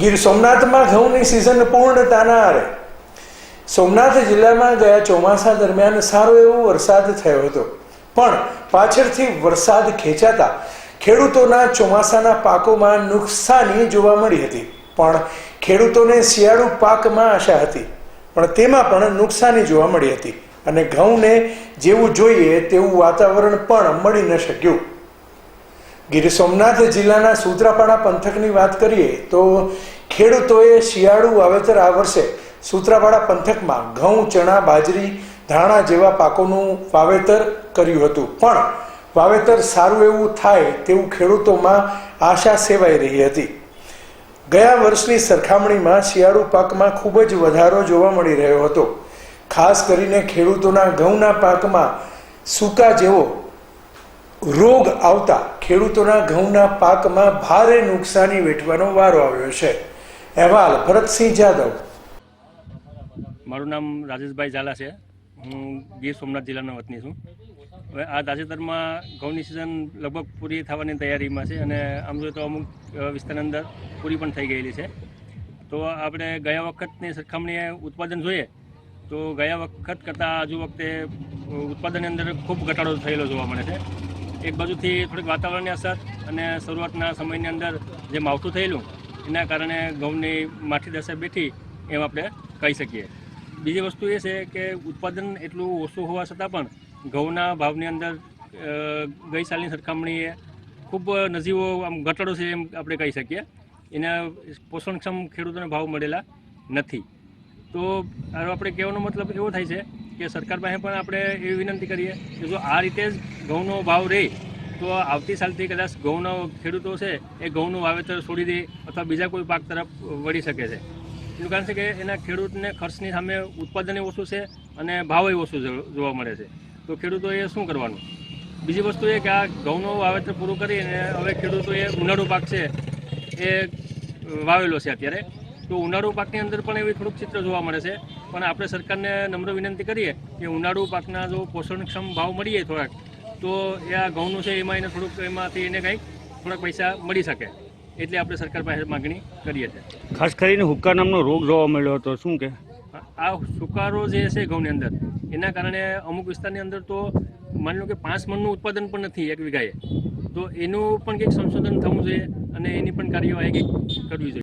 ગીર સોમનાથમાં ઘઉંની સિઝન પૂર્ણતાના આરે સોમનાથ જિલ્લામાં ગયા ચોમાસા દરમિયાન સારો એવો વરસાદ થયો હતો. પણ પાછળથી વરસાદ ખેંચાતા ખેડૂતોના ચોમાસાના પાકોમાં નુકસાની જોવા મળી હતી. પણ ખેડૂતોને શિયાળુ પાકમાં આશા હતી. પણ તેમાં પણ નુકસાની જોવા મળી હતી. અને ઘઉંને જેવું જોઈએ તેવું વાતાવરણ પણ મળી ન શક્યું. ગીર સોમનાથ જિલ્લાના સૂત્રાપાડા પંથકની વાત કરીએ તો ખેડૂતોએ શિયાળુ વાવેતર આ વર્ષે સૂત્રાપાડા પંથકમાં ઘઉં, ચણા, બાજરી, ધાણા જેવા પાકોનું વાવેતર કર્યું હતું. પણ વાવેતર સારું એવું થાય તેવું ખેડૂતોમાં આશા સેવાઈ રહી હતી. ગયા વર્ષની સરખામણીમાં શિયાળુ પાકમાં ખૂબ જ વધારો જોવા મળી રહ્યો હતો. ખાસ કરીને ખેડૂતોના ઘઉંના પાકમાં સૂકા જેવો રોગ આવતા ખેડૂતોના ઘઉંના પાકમાં ભારે નુકસાની વેઠવાનો વારો આવ્યો છે. અહેવાલ ભરતસિંહ જાદવ. મારું નામ રાજેશભાઈ ઝાલા છે. હું ગીર સોમનાથ જિલ્લાનો વતની છું. હવે આ તાજેતરમાં ઘઉંની સિઝન લગભગ પૂરી થવાની તૈયારીમાં છે અને આમ જોઈએ તો અમુક વિસ્તારની અંદર પૂરી પણ થઈ ગયેલી છે. તો આપણે ગયા વખતની સરખામણીએ ઉત્પાદન જોઈએ તો ગયા વખત કરતાં હજુ વખતે ઉત્પાદનની અંદર ખૂબ ઘટાડો થયેલો જોવા મળે છે. એક બાજુથી થોડીક વાતાવરણની અસર અને શરૂઆતના સમયની અંદર જે માવઠું થયેલું, એના કારણે ઘઉંની માઠી દશા બેઠી એમ આપણે કહી શકીએ. બીજી વસ્તુ એ છે કે ઉત્પાદન એટલું ઓછું હોવા છતાં પણ ઘઉંના ભાવની અંદર ગઈ સાલની સરખામણીએ ખૂબ નજીવો આમ ઘટાડો છે એમ આપણે કહી શકીએ. એના પોષણક્ષમ ખેડૂતોને ભાવ મળેલા નથી. તો આપણે કહેવાનો મતલબ એવો થાય છે કે સરકાર પાસે પણ આપણે એવી વિનંતી કરીએ કે જો આ રીતે જ ઘઉંનો ભાવ રહે તો આવતી સાલથી કદાચ ઘઉંનો ખેડૂતો છે, એ ઘઉંનું વાવેતર છોડી દે અથવા બીજા કોઈ પાક તરફ વળી શકે છે. એનું કારણ છે કે એના ખેડૂતને ખર્ચની સામે ઉત્પાદન ઓછું છે અને ભાવે ઓછું જોવા મળે છે. તો ખેડૂતોએ શું કરવાનું? બીજી વસ્તુ એ કે આ ઘઉંનું વાવેતર પૂરું કરીને હવે ખેડૂતોએ ઉનાળુ પાક છે, એ વાવેલો છે અત્યારે. તો ઉનાળુ પાકની અંદર પણ એવી થોડુંક ચિત્ર જોવા મળે છે. પણ આપણે સરકારને નમ્ર વિનંતી કરીએ કે ઉનાળુ પાકના જો પોષણક્ષમ ભાવ મળીએ થોડાક તો એ આ ઘઉંનું છે એમાં એને થોડુંક એમાંથી એને કંઈક થોડાક પૈસા મળી શકે. એટલે આપણે સરકાર પાસે માગણી કરીએ છીએ. ખાસ કરીને હુક્કા નામનો રોગ જોવા મળ્યો હતો શું કે? આ સુકારો જે છે ઘઉંની અંદર એના કારણે અમુક વિસ્તારની અંદર તો માની લો કે પાંચ મણનું ઉત્પાદન પણ નથી એક વીઘાએ. તો એનું પણ કંઈક સંશોધન થવું જોઈએ અને એની પણ કાર્યવાહી કંઈક કરવી જોઈએ.